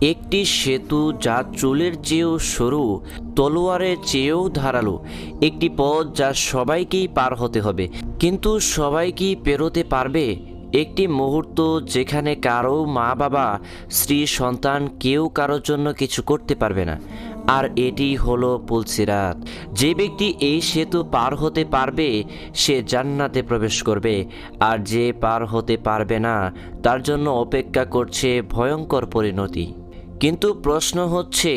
একটি সেতু যা চুলের চেয়েও সরু, তলোয়ারের চেয়েও ধারালো। একটি পথ যা সবাইকেই পার হতে হবে। কিন্তু সবাই কি পেরোতে পারবে? একটি মুহূর্ত যেখানে কারও মা বাবা স্ত্রী সন্তান কেউ কারোর জন্য কিছু করতে পারবে না। আর এটি হলো পুলসিরাত। যে ব্যক্তি এই সেতু পার হতে পারবে, সে জান্নাতে প্রবেশ করবে। আর যে পার হতে পারবে না, তার জন্য অপেক্ষা করছে ভয়ঙ্কর পরিণতি। কিন্তু প্রশ্ন হচ্ছে,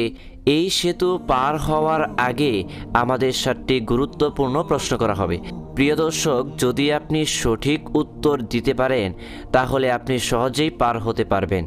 এই সেতু পার হওয়ার আগে আমাদের সাতটি গুরুত্বপূর্ণ প্রশ্ন করা হবে। প্রিয় দর্শক, যদি আপনি সঠিক উত্তর দিতে পারেন, তাহলে আপনি সহজেই পার হতে পারবেন।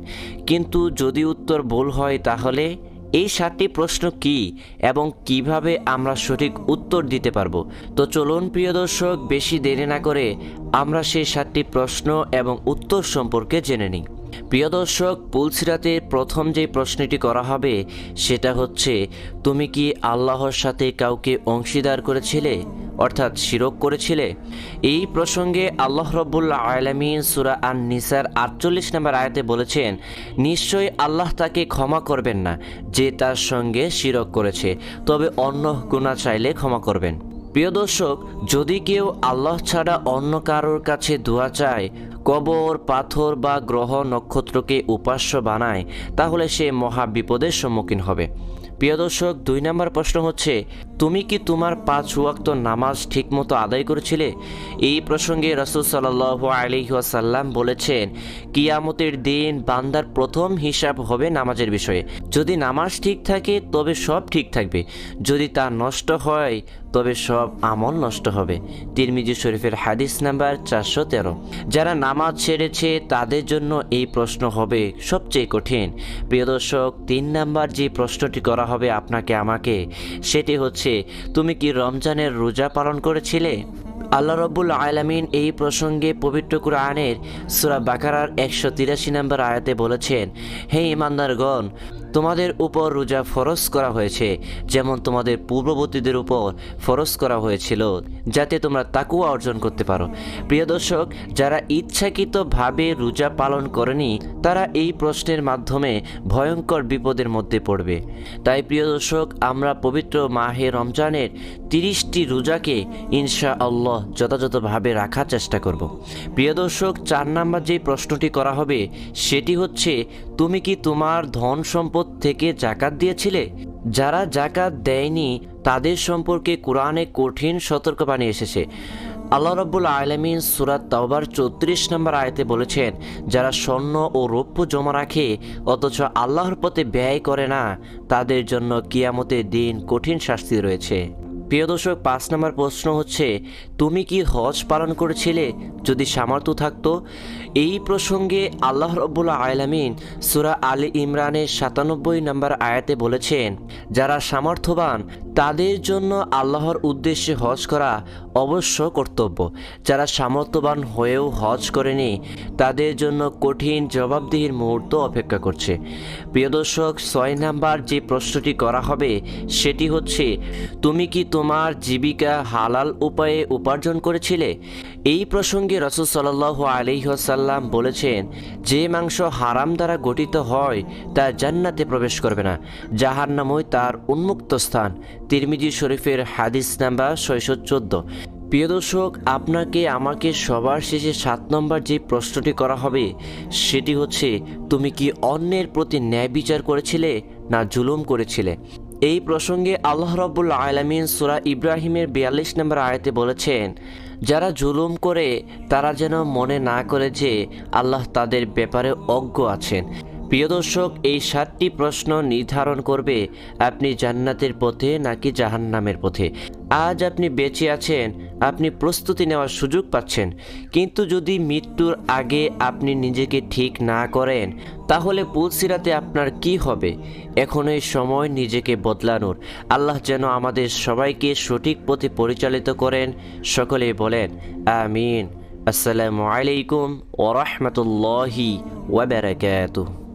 কিন্তু যদি উত্তর ভুল হয়, তাহলে এই সাতটি প্রশ্ন কি এবং কীভাবে আমরা সঠিক উত্তর দিতে পারব? তো চলুন, প্রিয় দর্শক, বেশি দেরি না করে আমরা সেই সাতটি প্রশ্ন এবং উত্তর সম্পর্কে জেনে নিই। প্রিয় দর্শক পুলসিরাতে প্রথম যে প্রশ্নটি করা হবে, সেটা হচ্ছে, তুমি কি আল্লাহর সাথে কাউকে অংশীদার করেছিলে, অর্থাৎ শিরক করেছিলে? এই প্রসঙ্গে আল্লাহ রব্বুল্লাহ আলমিন সুরা আন নিসার আটচল্লিশ নম্বর আয়াতে বলেছেন নিশ্চয়ই আল্লাহ তাকে ক্ষমা করবেন না যে তার সঙ্গে শিরক করেছে, তবে অন্য গুণা চাইলে ক্ষমা করবেন। প্রিয় দর্শক, যদি কেউ আল্লাহ ছাড়া অন্য কারোর কাছে দোয়া চায়, কবর, পাথর বা গ্রহ নক্ষত্রকে উপাস্য বানায়, তাহলে সে মহা বিপদের সম্মুখীন হবে। প্রিয় দর্শক, দুই নম্বর প্রশ্ন হচ্ছে, তুমি কি তোমার পাঁচ ওয়াক্ত নামাজ ঠিকমতো আদায় করেছিলে? এই প্রসঙ্গে রসুল সাল্লাহ আলিহাসাল্লাম বলেছেন, কিয়ামতের দিন বান্দার প্রথম হিসাব হবে নামাজের বিষয়ে। যদি নামাজ ঠিক থাকে, তবে সব ঠিক থাকবে। যদি তা নষ্ট হয়, তবে সব আমল নষ্ট হবে। তিরমিজি শরীফের হাদিস নাম্বার চারশো তেরো। যারা নামাজ ছেড়েছে, তাদের জন্য এই প্রশ্ন হবে সবচেয়ে কঠিন। প্রিয় দর্শক, তিন নাম্বার যে প্রশ্নটি করা হবে আপনাকে, আমাকে। সেটি হচ্ছে, তুমি কি রমজানের রোজা পালন করেছিলে? আল্লাহ রব্বুল আলামিন এই প্রসঙ্গে পবিত্র কুরআনের সুরা বাকারার একশো তিরাশি নম্বর আয়াতে বলেছেন, হে ইমানদারগণ তোমাদের উপর রোজা ফরজ করা হয়েছে, যেমন তোমাদের পূর্ববর্তীদের উপর ফরজ করা হয়েছিল, যাতে তোমরা তাকুয়া অর্জন করতে পারো। প্রিয় দর্শক, যারা ইচ্ছাকৃতভাবে রোজা পালন করেনি, তারা এই প্রশ্নের মাধ্যমে ভয়ঙ্কর বিপদের মধ্যে পড়বে। তাই প্রিয় দর্শক, আমরা পবিত্র মাহে রমজানের তিরিশটি রোজাকে ইনশা আল্লাহ যথাযথভাবে রাখার চেষ্টা করব। প্রিয় দর্শক, চার নাম্বার যে প্রশ্নটি করা হবে, সেটি হচ্ছে তুমি কি তোমার ধন সম্পদ থেকে জাকাত দিয়েছিলে? যারা জাকাত দেয়নি, তাদের সম্পর্কে কোরআনে কঠিন সতর্কবাণী এসেছে। আল্লাহ রব্বুল আলমিন সুরাত তাওবার চৌত্রিশ নম্বর আয়তে বলেছেন, যারা স্বর্ণ ও রৌপ্য জমা রাখে, অথচ আল্লাহর পথে ব্যয় করে না, তাদের জন্য কিয়ামতের দিন কঠিন শাস্তি রয়েছে। প্রিয় দর্শক, পাঁচ নম্বর প্রশ্ন হচ্ছে, তুমি কি হজ পালন করেছিলে? যদি সামর্থ্য থাকতো, এই প্রসঙ্গে আল্লাহ রব্বুল আলামিন সুরা আলী ইমরানের সাতানব্বই নম্বর আয়াতে বলেছেন, যারা সামর্থ্যবান, তাদের জন্য আল্লাহর উদ্দেশ্যে হজ করা অবশ্য কর্তব্য। যারা সামর্থ্যবান হয়েও হজ করেনি, তাদের জন্য কঠিন জবাবদিহির মুহূর্ত অপেক্ষা করছে। প্রিয় দর্শক, ছয় নাম্বার যে প্রশ্নটি করা হবে, সেটি হচ্ছে, তুমি কি তোমার জীবিকা হালাল উপায়ে উপার্জন করেছিলে? এই প্রসঙ্গে রসুল সাল্লাহ আলিহাসাল্লাম বলেছেন, যে মাংস হারাম দ্বারা গঠিত হয়, তা জান্নাতে প্রবেশ করবে না। যাহার নামই তার উন্মুক্ত স্থান। তিরমিজি শরীফের হাদিস নাম্বার ছয়শো চোদ্দ। প্রিয় দর্শক, আপনাকে, আমাকে সবার শেষে সাত নম্বর যে প্রশ্নটি করা হবে, সেটি হচ্ছে, তুমি কি অন্যের প্রতি ন্যায় বিচার করেছিলে না জুলুম করেছিলে? এই প্রসঙ্গে আল্লাহ রব্বুল আলমিন সুরা ইব্রাহিমের বিয়াল্লিশ নম্বর আয়তে বলেছেন, যারা জুলুম করে, তারা যেন মনে না করে যে আল্লাহ তাদের ব্যাপারে অজ্ঞ আছেন। প্রিয় দর্শক, এই সাতটি প্রশ্ন নির্ধারণ করবে, আপনি জান্নাতের পথে নাকি জাহান্নামের পথে? আজ আপনি বেঁচে আছেন আপনি প্রস্তুতি নেওয়ার সুযোগ পাচ্ছেন। কিন্তু যদি মৃত্যুর আগে আপনি নিজেকে ঠিক না করেন, তাহলে পুলসিরাতে আপনার কি হবে? এখনই সময় নিজেকে বদলানোর। আল্লাহ যেন আমাদের সবাইকে সঠিক পথে পরিচালিত করেন। সকলেই বলেন, আমিন। আসসালামু আলাইকুম ওরহমতুল্লাহি ওয়াবারাকাতুহ